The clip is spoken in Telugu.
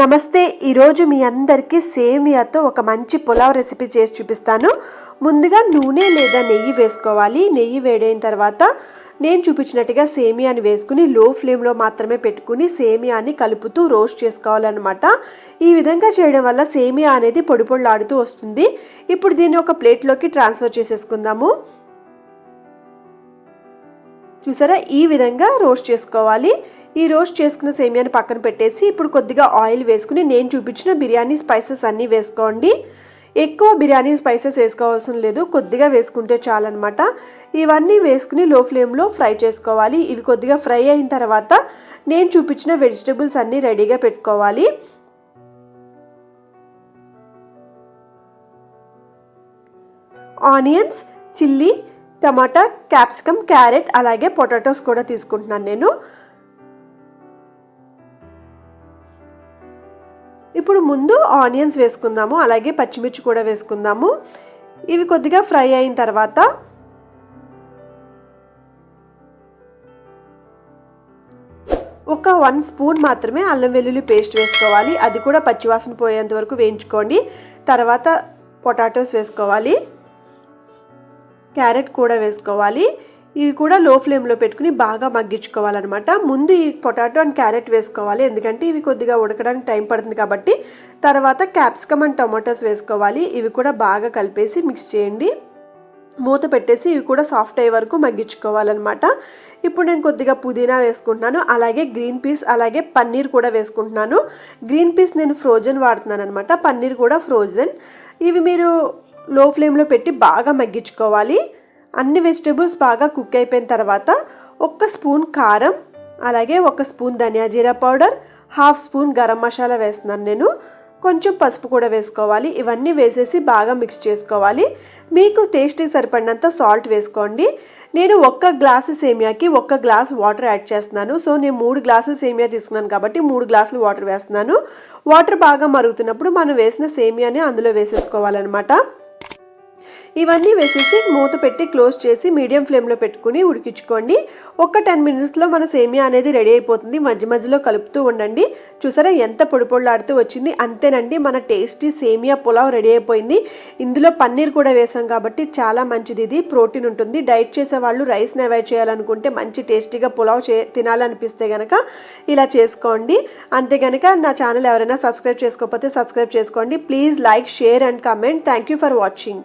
నమస్తే ఈరోజు మీ అందరికీ సేమియాతో ఒక మంచి పులావ్ రెసిపీ చేసి చూపిస్తాను. ముందుగా నూనె లేదా నెయ్యి వేసుకోవాలి. నెయ్యి వేడైన తర్వాత నేను చూపించినట్టుగా సేమియాని వేసుకుని లో ఫ్లేమ్లో మాత్రమే పెట్టుకుని సేమియాని కలుపుతూ రోస్ట్ చేసుకోవాలన్నమాట. ఈ విధంగా చేయడం వల్ల సేమియా అనేది పొడి పొడిలాడుతూ వస్తుంది. ఇప్పుడు దీన్ని ఒక ప్లేట్లోకి ట్రాన్స్ఫర్ చేసేసుకుందాము. చూసారా? ఈ విధంగా రోస్ట్ చేసుకోవాలి. ఈ రోస్ట్ చేసుకున్న సేమియాని పక్కన పెట్టేసి ఇప్పుడు కొద్దిగా ఆయిల్ వేసుకుని నేను చూపించిన బిర్యానీ స్పైసెస్ అన్నీ వేసుకోండి. ఎక్కువ బిర్యానీ స్పైసెస్ వేసుకోవాల్సిన లేదు కొద్దిగా వేసుకుంటే చాలన్నమాట. ఇవన్నీ వేసుకుని లో ఫ్లేమ్లో ఫ్రై చేసుకోవాలి. ఇవి కొద్దిగా ఫ్రై అయిన తర్వాత నేను చూపించిన వెజిటబుల్స్ అన్నీ రెడీగా పెట్టుకోవాలి. Onions chilli tomato capsicum carrot అలాగే పొటాటోస్ కూడా తీసుకుంటున్నాను నేను. ఇప్పుడు ముందు ఆనియన్స్ వేసుకుందాము అలాగే పచ్చిమిర్చి కూడా వేసుకుందాము. ఇవి కొద్దిగా ఫ్రై అయిన తర్వాత ఒక వన్ స్పూన్ మాత్రమే అల్లం వెల్లుల్లి పేస్ట్ వేసుకోవాలి. అది కూడా పచ్చివాసన పోయేంత వరకు వేయించుకోండి. తర్వాత పొటాటోస్ వేసుకోవాలి. క్యారెట్ కూడా వేసుకోవాలి. ఇవి కూడా లో ఫ్లేమ్లో పెట్టుకుని బాగా మగ్గించుకోవాలన్నమాట. ముందు ఈ పొటాటో అండ్ క్యారెట్ వేసుకోవాలి. ఎందుకంటే ఇవి కొద్దిగా ఉడకడానికి టైం పడుతుంది కాబట్టి తర్వాత క్యాప్సికమ్ అండ్ టొమాటోస్ వేసుకోవాలి. ఇవి కూడా బాగా కలిపేసి మిక్స్ చేయండి. మూత పెట్టేసి ఇవి కూడా సాఫ్ట్ అయ్యే వరకు మగ్గించుకోవాలన్నమాట. ఇప్పుడు నేను కొద్దిగా పుదీనా వేసుకుంటున్నాను. అలాగే గ్రీన్ పీస్ అలాగే పన్నీర్ కూడా వేసుకుంటున్నాను. గ్రీన్ పీస్ నేను ఫ్రోజన్ వాడుతున్నాను అనమాట పన్నీర్ కూడా ఫ్రోజన్. ఇవి మీరు లో ఫ్లేమ్లో పెట్టి బాగా మగ్గించుకోవాలి. అన్ని వెజిటేబుల్స్ బాగా కుక్ అయిపోయిన తర్వాత ఒక్క స్పూన్ కారం అలాగే ఒక స్పూన్ ధనియా జీరా powder half spoon garam masala వేస్తున్నాను నేను. కొంచెం పసుపు కూడా వేసుకోవాలి. ఇవన్నీ వేసేసి బాగా మిక్స్ చేసుకోవాలి. మీకు టేస్ట్కి సరిపడినంత సాల్ట్ వేసుకోండి. నేను ఒక్క గ్లాసు సేమియాకి ఒక్క గ్లాస్ వాటర్ యాడ్ చేస్తున్నాను. సో నేను మూడు గ్లాసులు సేమియా తీసుకున్నాను కాబట్టి మూడు గ్లాసులు వాటర్ వేస్తున్నాను. వాటర్ బాగా మరుగుతున్నప్పుడు మనం వేసిన సేమియాని అందులో వేసేసుకోవాలన్నమాట. ఇవన్నీ వేసేసి మూత పెట్టి క్లోజ్ చేసి మీడియం ఫ్లేమ్లో పెట్టుకుని ఉడికించుకోండి. ఒక టెన్ మినిట్స్లో మన సేమియా అనేది రెడీ అయిపోతుంది. మధ్య మధ్యలో కలుపుతూ ఉండండి. చూసారా ఎంత పొడి పొడిలాడుతూ వచ్చింది. అంతేనండి మన టేస్టీ సేమియా పులావ్ రెడీ అయిపోయింది. ఇందులో పన్నీర్ కూడా వేసాం కాబట్టి చాలా మంచిది ఇది. ప్రోటీన్ ఉంటుంది. డైట్ చేసే వాళ్ళు రైస్ని అవాయిడ్ చేయాలనుకుంటే మంచి టేస్టీగా పులావ్ చే తినాలనిపిస్తే కనుక ఇలా చేసుకోండి. అంతే కనుక నా ఛానల్ ఎవరైనా సబ్స్క్రైబ్ చేసుకోకపోతే సబ్స్క్రైబ్ చేసుకోండి. Please like share and comment. Thank you for watching.